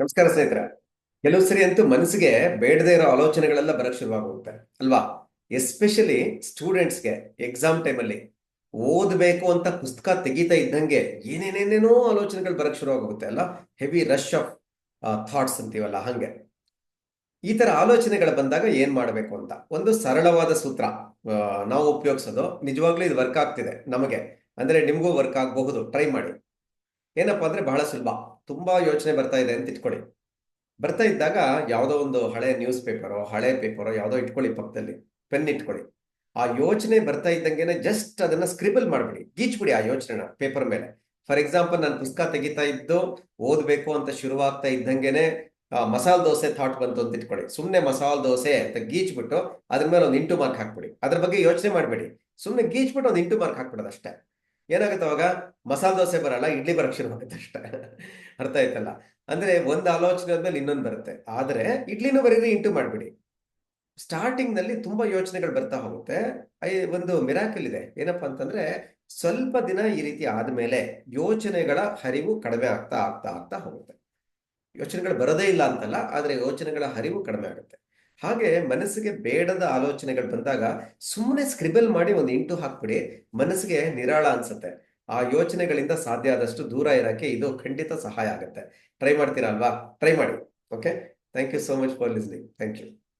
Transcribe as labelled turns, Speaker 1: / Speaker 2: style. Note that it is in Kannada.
Speaker 1: ನಮಸ್ಕಾರ ಸ್ನೇಹಿತರೆ. ಕೆಲವು ಸರಿ ಅಂತೂ ಮನಸ್ಸಿಗೆ ಬೇಡದೇ ಇರೋ ಆಲೋಚನೆಗಳೆಲ್ಲ ಬರಕ್ ಶುರುವಾಗುತ್ತೆ ಅಲ್ವಾ? ಎಸ್ಪೆಷಲಿ ಸ್ಟೂಡೆಂಟ್ಸ್ಗೆ ಎಕ್ಸಾಮ್ ಟೈಮಲ್ಲಿ ಓದಬೇಕು ಅಂತ ಪುಸ್ತಕ ತೆಗೀತಾ ಇದ್ದಂಗೆ ಏನೇನೇನೇನೋ ಆಲೋಚನೆಗಳು ಬರಕ್ ಶುರುವಾಗುತ್ತೆ ಅಲ್ಲ ಹೆವಿ ರಶ್ ಆಫ್ ಥಾಟ್ಸ್ ಅಂತೀವಲ್ಲ, ಹಂಗೆ. ಈ ತರ ಆಲೋಚನೆಗಳು ಬಂದಾಗ ಏನ್ ಮಾಡಬೇಕು ಅಂತ? ಒಂದು ಸರಳವಾದ ಸೂತ್ರ ನಾವು ಉಪಯೋಗಿಸೋದು. ನಿಜವಾಗ್ಲೂ ಇದು ವರ್ಕ್ ಆಗ್ತಿದೆ ನಮಗೆ. ಅಂದ್ರೆ ನಿಮಗೂ ವರ್ಕ್ ಆಗಬಹುದು. ಟ್ರೈ ಮಾಡಿ. ಏನಪ್ಪಾ ಅಂದ್ರೆ ಬಹಳ ಸುಲಭ. ತುಂಬಾ ಯೋಚನೆ ಬರ್ತಾ ಇದೆ ಅಂತ ಇಟ್ಕೊಳ್ಳಿ. ಬರ್ತಾ ಇದ್ದಾಗ ಯಾವುದೋ ಒಂದು ಹಳೆ ನ್ಯೂಸ್ ಪೇಪರೋ ಹಳೆ ಪೇಪರೋ ಯಾವುದೋ ಇಟ್ಕೊಳ್ಳಿ ಪಕ್ಕದಲ್ಲಿ ಪೆನ್ ಇಟ್ಕೊಳ್ಳಿ. ಆ ಯೋಚನೆ ಬರ್ತಾ ಇದ್ದಂಗೆನೆ ಜಸ್ಟ್ ಅದನ್ನ ಸ್ಕ್ರಿಬಲ್ ಮಾಡ್ಬಿಡಿ, ಗೀಚ್ಬಿಡಿ ಆ ಯೋಚನೆನ ಪೇಪರ್ ಮೇಲೆ. ಫಾರ್ ಎಕ್ಸಾಂಪಲ್ ನಾನು ಪುಸ್ತಕ ತೆಗಿತಾ ಇದ್ದು, ಓದ್ಬೇಕು ಅಂತ ಶುರುವಾಗ್ತಾ ಇದ್ದಂಗೆನೆ ಮಸಾಲ ದೋಸೆ ಥಾಟ್ ಬಂತು ಅಂತ ಇಟ್ಕೊಳ್ಳಿ. ಸುಮ್ಮನೆ ಮಸಾಲ ದೋಸೆ ಅಂತ ಗೀಚ್ಬಿಟ್ಟು, ಅದ್ರ ಮೇಲೆ ಒಂದು ಇಂಟು ಮಾರ್ಕ್ ಹಾಕ್ಬಿಡಿ. ಅದ್ರ ಬಗ್ಗೆ ಯೋಚನೆ ಮಾಡಬೇಡಿ. ಸುಮ್ಮನೆ ಗೀಚ್ಬಿಟ್ಟು ಒಂದು ಇಂಟು ಮಾರ್ಕ್ ಹಾಕ್ಬಿಡೋದು ಅಷ್ಟೇ ಏನಾಗುತ್ತೆ ಅವಾಗ? ಮಸಾಲ ದೋಸೆ ಬರಲ್ಲ, ಇಡ್ಲಿ ಬರಕ್ ಶುರು ಆಗುತ್ತೆ ಅಷ್ಟೇ. ಅರ್ಥ ಆಯ್ತಲ್ಲ? ಅಂದ್ರೆ ಒಂದು ಆಲೋಚನೆ ಆದ್ಮೇಲೆ ಇನ್ನೊಂದು ಬರುತ್ತೆ. ಆದ್ರೆ ಇಡ್ಲಿನೂ ಬರೀರಿ, ಇಂಟು ಮಾಡ್ಬಿಡಿ. ಸ್ಟಾರ್ಟಿಂಗ್ನಲ್ಲಿ ತುಂಬಾ ಯೋಚನೆಗಳು ಬರ್ತಾ ಹೋಗುತ್ತೆ. ಐ, ಒಂದು ಮಿರಾಕಲ್ ಇದೆ. ಏನಪ್ಪಾ ಅಂತಂದ್ರೆ ಸ್ವಲ್ಪ ದಿನ ಈ ರೀತಿ ಆದ್ಮೇಲೆ ಯೋಚನೆಗಳ ಹರಿವು ಕಡಿಮೆ ಆಗ್ತಾ ಆಗ್ತಾ ಆಗ್ತಾ ಹೋಗುತ್ತೆ. ಯೋಚನೆಗಳು ಬರೋದೇ ಇಲ್ಲ ಅಂತಲ್ಲ, ಆದ್ರೆ ಯೋಚನೆಗಳ ಹರಿವು ಕಡಿಮೆ ಆಗುತ್ತೆ. ಹಾಗೆ ಮನಸ್ಸಿಗೆ ಬೇಡದ ಆಲೋಚನೆಗಳು ಬಂದಾಗ ಸುಮ್ಮನೆ ಸ್ಕ್ರಿಬಲ್ ಮಾಡಿ ಒಂದು ಇಂಟು ಹಾಕ್ಬಿಡಿ, ಮನಸ್ಸಿಗೆ ನಿರಾಳ ಅನ್ಸುತ್ತೆ. ಆ ಯೋಚನೆಗಳಿಂದ ಸಾಧ್ಯ ಆದಷ್ಟು ದೂರ ಇರಕ್ಕೆ ಇದು ಖಂಡಿತ ಸಹಾಯ ಆಗುತ್ತೆ. ಟ್ರೈ ಮಾಡ್ತೀರಾ ಅಲ್ವಾ? ಟ್ರೈ ಮಾಡಿ. Okay thank you so much for listening thank you